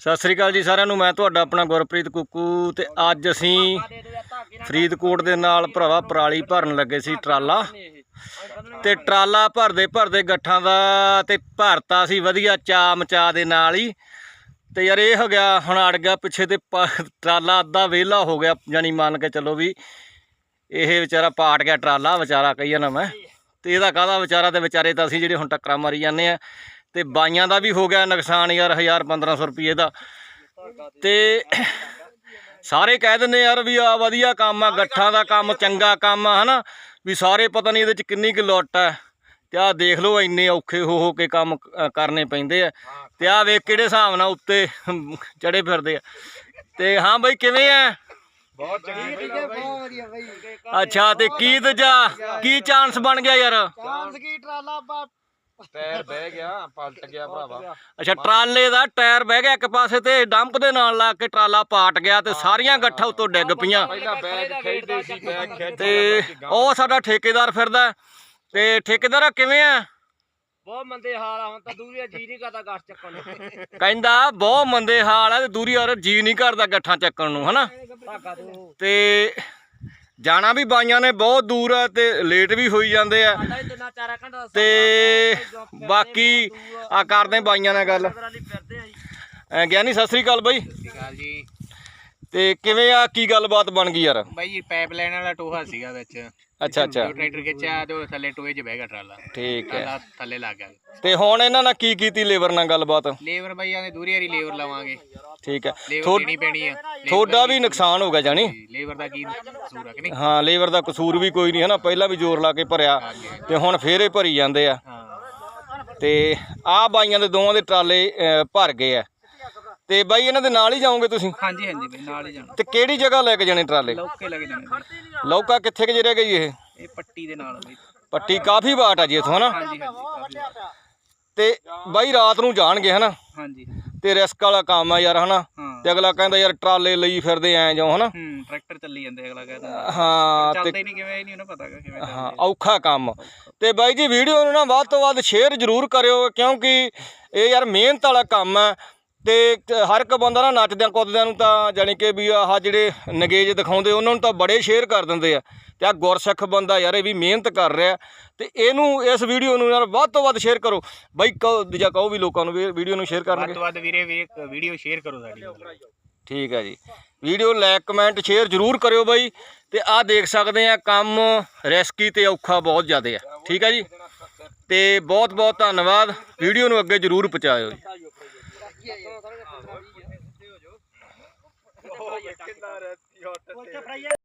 ਸਤਿ ਸ੍ਰੀ ਅਕਾਲ ਜੀ ਸਾਰਿਆਂ ਨੂੰ, ਮੈਂ ਤੁਹਾਡਾ ਆਪਣਾ ਗੁਰਪ੍ਰੀਤ ਕੁੱਕੂ ਤੇ ਅੱਜ ਅਸੀਂ ਫਰੀਦਕੋਟ ਦੇ ਨਾਲ ਭਰਾਵਾ ਪਰਾਲੀ ਭਰਨ ਲੱਗੇ ਸੀ ਟਰਾਲਾ। ਤੇ ਟਰਾਲਾ ਭਰਦੇ ਭਰਦੇ ਗੱਠਾਂ ਦਾ ਤੇ ਭਰਤਾ ਸੀ ਵਧੀਆ ਚਾ ਮਚਾ ਦੇ ਨਾਲ ਹੀ। ਤੇ ਯਾਰ ਇਹ ਹੋ ਗਿਆ, ਹੁਣ ਅੜ ਗਿਆ ਪਿੱਛੇ ਤੇ ਪ- ਟਰਾਲਾ ਅੱਧਾ ਵਿਹਲਾ ਹੋ ਗਿਆ ਜਾਨੀ ਮੰਨ ਕੇ ਚੱਲੋ ਵੀ ਇਹ ਵਿਚਾਰਾ ਪਾਟ ਗਿਆ ਟਰਾਲਾ, ਵਿਚਾਰਾ ਕਹੀ ਨਾ ਮੈਂ। ਤੇ ਇਹਦਾ ਕਾਹਦਾ ਵਿਚਾਰਾ ਤੇ ਵਿਚਾਰੇ ਤਾਂ ਅਸੀਂ ਜਿਹੜੇ ਹੁਣ ਟੱਕਰਾਂ ਮਾਰੀ ਜਾਂਦੇ ਆ। ਤੇ ਬਾਈਆਂ ਦਾ ਵੀ ਹੋ ਗਿਆ ਨੁਕਸਾਨ ਯਾਰ 1000 1500 ਰੁਪਏ ਦਾ। ਤੇ ਸਾਰੇ ਕਹਿ ਦਿੰਦੇ ਯਾਰ ਵੀ ਆ ਵਧੀਆ ਕੰਮ ਆ ਗੱਠਾਂ ਦਾ ਕੰਮ ਚੰਗਾ ਕੰਮ ਆ ਹਨਾ? ਵੀ ਸਾਰੇ ਪਤਾ ਨਹੀਂ ਇਹਦੇ ਚ ਕਿੰਨੀ ਕੁ ਲੁੱਟ ਆ। ਤੇ ਆ ਦੇਖ ਲਓ ਇੰਨੇ ਔਖੇ ਹੋ ਹੋ ਕੇ ਕੰਮ ਕਰਨੇ ਪੈਂਦੇ ਆ। ਤੇ ਆ ਵੇਖ ਕਿਹੜੇ ਹਿਸਾਬ ਨਾਲ ਉੱਤੇ ਚੜੇ ਫਿਰਦੇ ਆ। ਤੇ ਹਾਂ ਬਈ ਕਿਵੇਂ ਆ? ਬਹੁਤ ਚੰਗੀ ਠੀਕ ਹੈ ਬਹੁਤ ਵਧੀਆ ਬਈ। ਅੱਛਾ ਤੇ ਕੀ ਦੂਜਾ ਕੀ ਚਾਂਸ ਬਣ ਗਿਆ ਯਾਰ? ਚਾਂਸ ਕੀ ਟਰਾਲਾ ਬਾ ਟਾਇਰ ਬਹਿ ਗਿਆ ਪਲਟ ਗਿਆ ਭਰਾਵਾ। ਅੱਛਾ ਟਰਾਲੇ ਦਾ ਟਾਇਰ ਬਹਿ ਗਿਆ ਇੱਕ ਪਾਸੇ ਤੇ ਡੰਪ ਦੇ ਨਾਲ ਲਾ ਕੇ ਟਰਾਲਾ ਪਾਟ ਗਿਆ ਤੇ ਸਾਰੀਆਂ ਗੱਠਾਂ ਉੱਤੋਂ ਡਿੱਗ ਪਈਆਂ। ਪਹਿਲਾਂ ਬੈਗ ਖੇਡਦੇ ਸੀ ਬੈਗ ਖਿੱਚ ਤੇ ਉਹ ਸਾਡਾ ਠੇਕੇਦਾਰ ਫਿਰਦਾ। ਤੇ ਠੇਕੇਦਾਰ ਕਿਵੇਂ ਆ? ਬਹੁਤ ਮੰਦੇ ਹਾਲ ਆ ਹੁਣ ਤਾਂ ਦੂਰੀਆ ਜੀ ਨਹੀਂ ਕਰਦਾ ਗਾਸ ਚੱਕਣ ਨੂੰ। ਕਹਿੰਦਾ ਬਹੁਤ ਮੰਦੇ ਹਾਲ ਆ ਤੇ ਦੂਰੀ ਯਾਰ ਜੀ ਨਹੀਂ ਕਰਦਾ ਗੱਠਾਂ ਚੱਕਣ ਨੂੰ ਹਨਾ? ਤੇ ਜਾਣਾ ਵੀ ਬਾਈਆਂ ਨੇ ਬਹੁਤ ਦੂਰ ਆ ਤੇ ਲੇਟ ਵੀ ਹੋਈ ਜਾਂਦੇ ਆ। ਤੇ ਬਾਕੀ ਆ। ਕਰਦੇ ਬਾਈਆਂ ਨਾਲ ਗੱਲ। ਗਿਆਨੀ ਸਤਿ ਸ੍ਰੀ ਅਕਾਲ ਬਾਈ। ਸਤਿ ਜੀ। ਤੇ ਕਿਵੇਂ ਆ ਕੀ ਗੱਲਬਾਤ ਬਣ ਗਈ ਯਾਰ? ਬਾਈ ਜੀ ਪਾਈਪ ਲਾਈਨ ਵਾਲਾ ਟੋਹਾ ਸੀਗਾ ਵਿੱਚ। ਅੱਛਾ ਅੱਛਾ। ਜੋ ਟਰੈਕਟਰ ਖਿੱਚਿਆ ਤੇ ਉਹ ਥੱਲੇ ਟੋਏ 'ਚ ਬਹਿ ਗਿਆ ਟਰਾਲਾ। ਠੀਕ ਹੈ। ਟਰਾਲਾ ਥੱਲੇ ਲੱਗ ਗਿਆ। ਤੇ ਹੁਣ ਇਹਨਾਂ ਨਾਲ ਕੀ ਕੀਤੀ ਲੇਬਰ ਨਾਲ ਗੱਲਬਾਤ? ਲੇਬਰ ਬਾਈਆਂ ਨੇ ਦੂਰੀ ਵਾਲੀ ਲੇਬਰ ਲਵਾਂਗੇ। ਠੀਕ ਹੈ। ਲੇਬਰ ਦੇਣੀ ਪੈਣੀ ਆ। ਤੁਹਾਡਾ ਵੀ ਨੁਕਸਾਨ ਹੋ ਗਿਆ ਜਾਨੀ ਲੇਬਰ ਦਾ ਕੀ ਕਸੂਰ ਆ ਕਿ ਨਹੀਂ? ਹਾਂ ਲੇਬਰ ਦਾ ਕਸੂਰ ਵੀ ਕੋਈ ਨਹੀਂ ਹੈ ਨਾ। ਪਹਿਲਾਂ ਵੀ ਜ਼ੋਰ ਲਾ ਕੇ ਭਰਿਆ ਤੇ ਹੁਣ ਫੇਰ ਇਹ ਭਰੀ ਜਾਂਦੇ ਆ। ਹਾਂ। ਤੇ ਆ ਬਾਈਆਂ ਦੇ ਦੋਵਾਂ ਦੇ ਟਰਾਲੇ ਅਹ, ਭਰ ਗਏ ਆ। ਤੇ ਬਾਈ ਇਹਨਾਂ ਦੇ ਨਾਲ ਹੀ ਜਾਓਗੇ ਤੁਸੀਂ? ਹਾਂਜੀ ਹਾਂਜੀ ਬਾਈ ਨਾਲ ਹੀ ਜਾਣਾ। ਤੇ ਕਿਹੜੀ ਜਗ੍ਹਾ ਲੈ ਕੇ ਜਾਣੇ ਟਰਾਲੇ? ਲੌਕੇ ਲੱਗ ਜਾਣੇ ਬਾਈ। ਲੌਕਾ ਕਿੱਥੇ ਕਿ ਰਹਿ ਗਈ ਇਹ? ਇਹ ਪੱਟੀ ਦੇ ਨਾਲ ਆ ਬਾਈ। ਪੱਟੀ ਕਾਫੀ ਬਾਟ ਆ ਜੀ ਇਥੋਂ ਹਨਾ? ਹਾਂਜੀ ਹਾਂਜੀ ਕਾਫੀ ਤੇ ਬਾਈ ਰਾਤ ਨੂੰ ਜਾਣਗੇ ਹਨਾ? ਹਾਂਜੀ। ਤੇ ਰਿਸਕ ਵਾਲਾ ਕੰਮ ਆ ਯਾਰ ਹਨਾ? ਹਾਂ। ਤੇ ਅਗਲਾ ਕਹਿੰਦਾ ਯਾਰ ਟਰਾਲੇ ਲਈ ਫਿਰਦੇ ਐ ਜਾਓ ਹਨਾ? ਹੂੰ ਟਰੈਕਟਰ ਚੱਲੀ ਜਾਂਦੇ ਅਗਲਾ ਕਹਿੰਦਾ। ਹਾਂ ਤੇ ਚੱਲਦੇ ਨਹੀਂ ਕਿਵੇਂ ਇਹ ਨਹੀਂ ਉਹਨੂੰ ਪਤਾ ਗਾ ਕਿਵੇਂ ਹਾਂ ਚੱਲਦੇ ਔਖਾ ਕੰਮ। ਤੇ ਬਾਈ ਜੀ ਵੀਡੀਓ ਨੂੰ ਨਾ ਵੱਧ ਤੋਂ ਵੱਧ ਸ਼ੇਅਰ ਜ਼ਰੂਰ ਕਰਿਓ ਕਿਉਂਕਿ ਇਹ ਯਾਰ ਮਿਹਨਤ ਵਾਲਾ ਕੰਮ ਹੈ ਤੇ ਹਰ ਇੱਕ ਬੰਦਾ ਨਾ ਨੱਚਦਿਆਂ ਕੁੱਦਦਿਆਂ ਨੂੰ ਤਾਂ ਜਾਣੀ ਕਿ ਵੀ ਆਹ ਜਿਹੜੇ ਨਗੇਜ ਦਿਖਾਉਂਦੇ ਉਹਨਾਂ ਨੂੰ ਤਾਂ ਬੜੇ ਸ਼ੇਅਰ ਕਰ ਦਿੰਦੇ ਆ। ਤੇ ਆ ਗੁਰਸਿੱਖ ਬੰਦਾ ਯਾਰ ਇਹ ਵੀ ਮਿਹਨਤ ਕਰ ਰਿਹਾ। ਤੇ ਇਹਨੂੰ ਇਸ ਵੀਡੀਓ ਨੂੰ ਯਾਰ ਵੱਧ ਤੋਂ ਵੱਧ ਸ਼ੇਅਰ ਕਰੋ। ਬਾਈ ਕਹੋ ਦੂਜਾ ਕਹੋ ਵੀ ਲੋਕਾਂ ਨੂੰ ਵੀਡੀਓ ਨੂੰ ਸ਼ੇਅਰ ਵੱਧ ਕਰਨਗੇ ਤੋਂ ਵੱਧ ਵੀਰੇ ਵੀ ਵੀਡੀਓ ਸ਼ੇਅਰ ਕਰੋ ਸਾਡੀ ਠੀਕ ਹੈ ਜੀ। ਵੀਡੀਓ ਲਾਈਕ ਕਮੈਂਟ ਸ਼ੇਅਰ ਜ਼ਰੂਰ ਕਰਿਓ ਬਾਈ। ਤੇ ਆਹ ਦੇਖ ਸਕਦੇ ਆ ਕੰਮ ਰਿਸਕੀ ਤੇ ਔਖਾ ਬਹੁਤ ਜ਼ਿਆਦਾ ਆ। ਠੀਕ ਹੈ ਜੀ? ਤੇ ਬਹੁਤ ਬਹੁਤ ਧੰਨਵਾਦ। ਵੀਡੀਓ ਨੂੰ ਅੱਗੇ ਜ਼ਰੂਰ ਪਹੁੰਚਾਇਓ ਜੀ ਕਿੰਨਾ ਰਹਿਤੀ ਹੱਟ ਤੇ